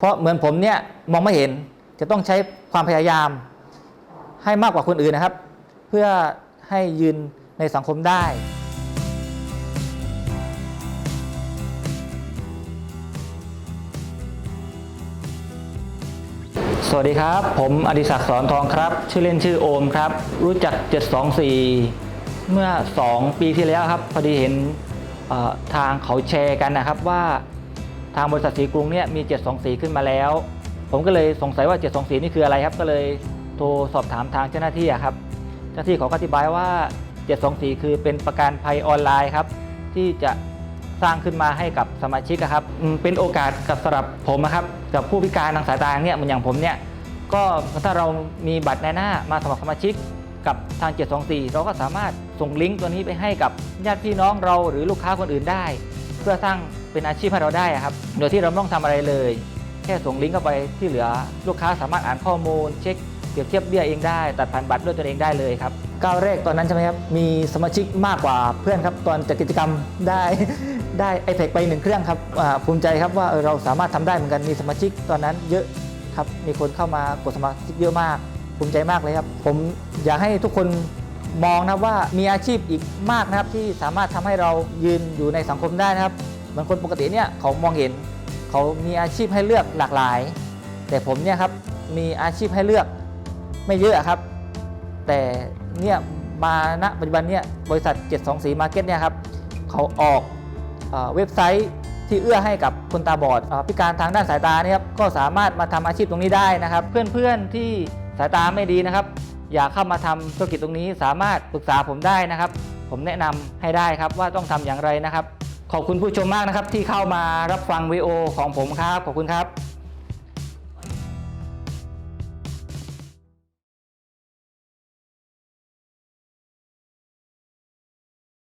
เพราะเหมือนผมเนี่ยมองไม่เห็นจะต้องใช้ความพยายาม ให้มากกว่าคนอื่นนะครับ เพื่อให้ยืนในสังคมได้ สวัสดีครับ ผมอดิศักดิ์สอนทองครับ ชื่อเล่นชื่อโอมครับ รู้จัก 724 เมื่อ 2 ปีที่แล้วครับ พอดีเห็นทางเขาแชร์กันนะครับว่าางบริษัทสีกรุงเนี่ยมี 724 ขึ้นมาแล้ว ผมก็เลยสงสัยว่า 724 นี่คืออะไรครับ ก็เลยโทรสอบถามทางเจ้าหน้าที่ครับ เจ้าหน้าที่เขาอธิบายว่า 724 คือเป็นประกันภัยออนไลน์ครับ ที่จะสร้างขึ้นมาให้กับสมาชิกครับ เป็นโอกาสกับสำหรับผมนะครับ กับผู้พิการทางสายตาเนี่ยเหมือนอย่างผมเนี่ย ก็ถ้าเรามีบัตรในหน้ามาสมัครสมาชิกกับทาง 724 เราก็สามารถส่งลิงก์ตัวนี้ไปให้กับญาติพี่น้องเราหรือลูกค้าคนอื่นได้ พื่อสร้างเป็นอาชีพให้เราได้ครับ โดยที่เราไม่ต้องทำอะไรเลย แค่ส่งลิงก์เข้าไปที่เหลือ ลูกค้าสามารถอ่านข้อมูล เช็คเปรียบเทียบเบี้ยเองได้ ตัดผ่านบัตรด้วยตัวเองได้เลยครับก้าวแรกตอนนั้นใช่ไหมครับมีสมาชิกมากกว่าเพื่อนครับตอนจัดกิจกรรมได้ได้ iPad ไปหนึ่งเครื่องครับภูมิใจครับว่าเราสามารถทำได้เหมือนกันมีสมาชิกตอนนั้นเยอะครับมีคนเข้ามากดสมาชิกเยอะมากภูมิใจมากเลยครับ ผมอยากให้ทุกคน มองนะว่ามีอาชีพอีกมากนะครับที่สามารถทำให้เรายืนอยู่ในสังคมได้นะครับเหมือนคนปกติเนี่ยเขามองเห็น เขามีอาชีพให้เลือกหลากหลาย แต่ผมเนี่ยครับมีอาชีพให้เลือกไม่เยอะครับ แต่เนี่ยมาณปัจจุบันเนี่ยบริษัท 724 Market เนี่ยครับเขาออกเอเว็บไซต์ที่เอื้อให้กับคนตาบอดอพิการทางด้านสายตาเนี่ยครับก็สามารถมาทำอาชีพตรงนี้ได้นะครับ เพื่อนๆที่สายตาไม่ดีนะครับ อยากเข้ามาทำธุรกิจตรงนี้สามารถปรึกษาผมได้นะครับ ผมแนะนำให้ได้ครับว่าต้องทำอย่างไรนะครับ ขอบคุณผู้ชมมากนะครับที่เข้ามารับฟังวีโอของผมครับ ขอบคุณครับ